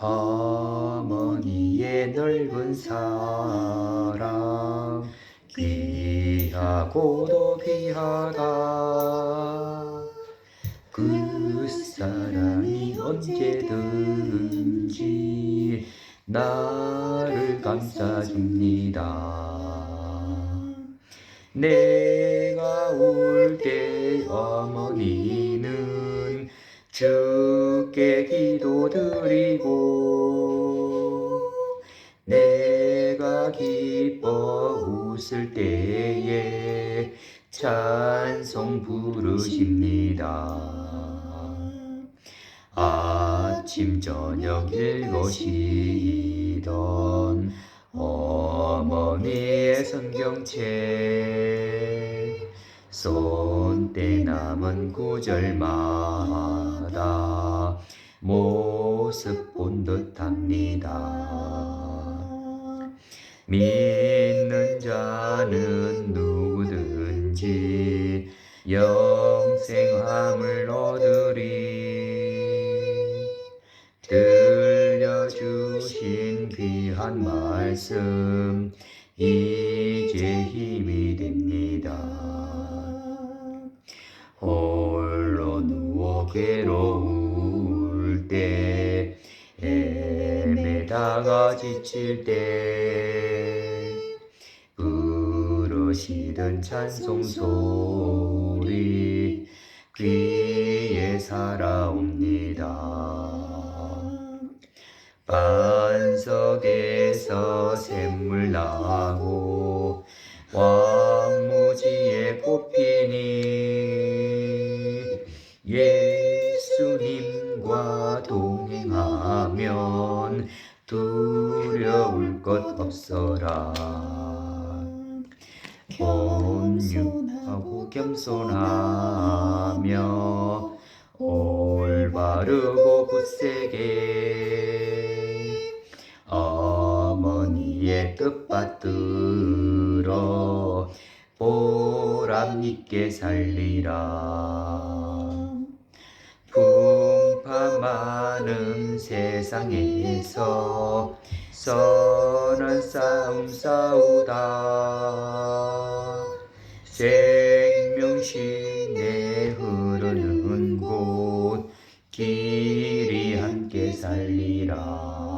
어머니의 넓은 사랑. 귀하고도 귀하다. 그 사랑이 언제든지 나를 감싸줍니다. 내가 울 때 어머니는 주께 기도드리고 내가 기뻐 웃을 때에 찬송 부르십니다. 아침 저녁 읽으시던 어머니의 성경책 손때 남은 구절마다 모습 본 듯합니다. 믿는 자는 누구든지 영생함을 얻으리 들려주신 귀한 말씀 이제 힘이 됩니다 괴로울 때 헤매다가 지칠 때 부르시던 찬송 소리 귀에 살아옵니다. 반석에서 샘물 나고 왕무지에 꽃피 예수님과 동행하면 두려울 것 없어라. 온유하고 겸손하며 올바르고 굳세게 어머니의 뜻받들어 보람 있게 살리라. 풍파 많은 세상에서 선한 싸움 싸우다. 생명신내 흐르는 곳 길이 함께 살리라.